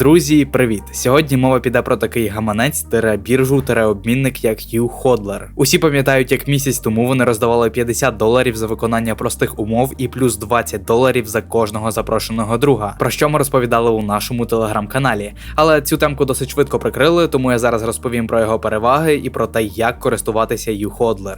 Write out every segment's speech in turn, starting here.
Друзі, привіт! Сьогодні мова піде про такий гаманець тире біржу тире обмінник як YouHodler. Усі пам'ятають, як місяць тому вони роздавали 50 доларів за виконання простих умов і плюс 20 доларів за кожного запрошеного друга. Про що ми розповідали у нашому телеграм-каналі. Але цю темку досить швидко прикрили, тому я зараз розповім про його переваги і про те, як користуватися YouHodler.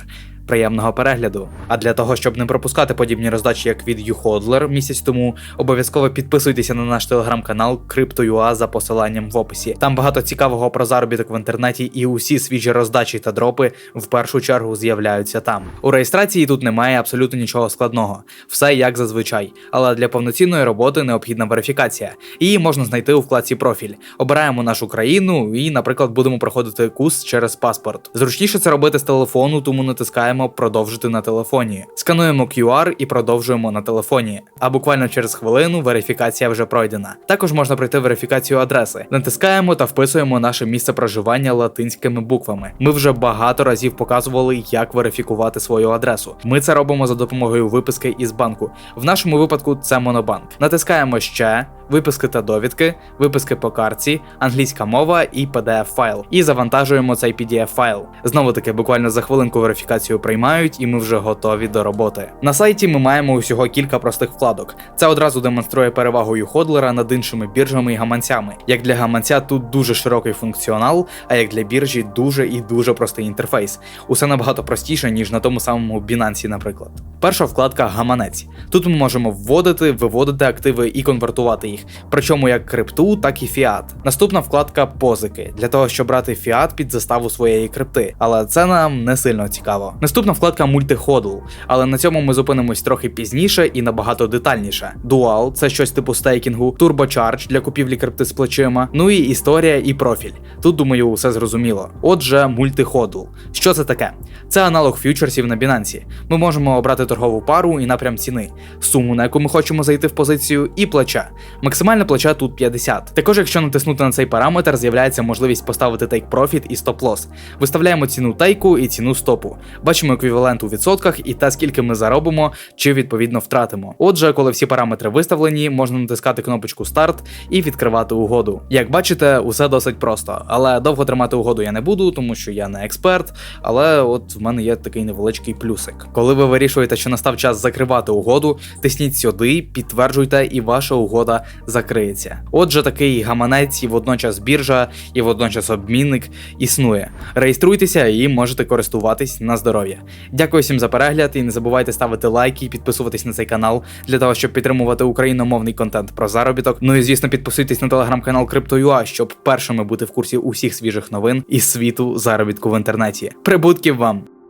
Приємного перегляду. А для того, щоб не пропускати подібні роздачі, як від YouHodler місяць тому, обов'язково підписуйтеся на наш телеграм-канал Crypto.ua за посиланням в описі. Там багато цікавого про заробіток в інтернеті, і усі свіжі роздачі та дропи в першу чергу з'являються там. У реєстрації тут немає абсолютно нічого складного, все як зазвичай. Але для повноцінної роботи необхідна верифікація. Її можна знайти у вкладці профіль. Обираємо нашу країну і, наприклад, будемо проходити курс через паспорт. Зручніше це робити з телефону, тому натискаємо продовжити на телефоні. Скануємо QR і продовжуємо на телефоні. А буквально через хвилину верифікація вже пройдена. Також можна пройти верифікацію адреси. Натискаємо та вписуємо наше місце проживання латинськими буквами. Ми вже багато разів показували, як верифікувати свою адресу. Ми це робимо за допомогою виписки із банку. В нашому випадку це Монобанк. Натискаємо ще. Виписки та довідки, виписки по карті, англійська мова і pdf файл. І завантажуємо цей pdf файл. Знову таки, буквально за хвилинку верифікацію приймають, і ми вже готові до роботи. На сайті ми маємо усього кілька простих вкладок. Це одразу демонструє перевагу юходлера над іншими біржами і гаманцями. Як для гаманця тут дуже широкий функціонал, а як для біржі дуже і дуже простий інтерфейс. Усе набагато простіше, ніж на тому самому Binance, наприклад. Перша вкладка гаманець. Тут ми можемо вводити, виводити активи і конвертувати їх, причому як крипту, так і фіат. Наступна вкладка позики для того, щоб брати фіат під заставу своєї крипти, але це нам не сильно цікаво. Наступна вкладка мультиходл, але на цьому ми зупинимось трохи пізніше і набагато детальніше. Дуал це щось типу стейкінгу, турбочардж для купівлі крипти з плечима. Ну і історія і профіль. Тут думаю, усе зрозуміло. Отже, мультиходл. Що це таке? Це аналог фьючерсів на Binance. Ми можемо обрати торгову пару і напрям ціни, суму, на яку ми хочемо зайти в позицію, і плече. Максимальне плече тут 50. Також, якщо натиснути на цей параметр, з'являється можливість поставити take profit і stop loss. Виставляємо ціну тейку і ціну стопу. Бачимо еквівалент у відсотках і те, скільки ми заробимо чи відповідно втратимо. Отже, коли всі параметри виставлені, можна натискати кнопочку старт і відкривати угоду. Як бачите, усе досить просто, але довго тримати угоду я не буду, тому що я не експерт. Але от в мене є такий невеличкий плюсик. Коли ви вирішуєте, що настав час закривати угоду, тисніть сюди, підтверджуйте, і ваша угода закриється. Отже, такий гаманець і водночас біржа, і водночас обмінник існує. Реєструйтеся і можете користуватись на здоров'я. Дякую всім за перегляд і не забувайте ставити лайки і підписуватись на цей канал для того, щоб підтримувати україномовний контент про заробіток. Ну і звісно, підписуйтесь на телеграм-канал Crypto.ua, щоб першими бути в курсі усіх свіжих новин із світу заробітку в інтернеті. Прибутків вам!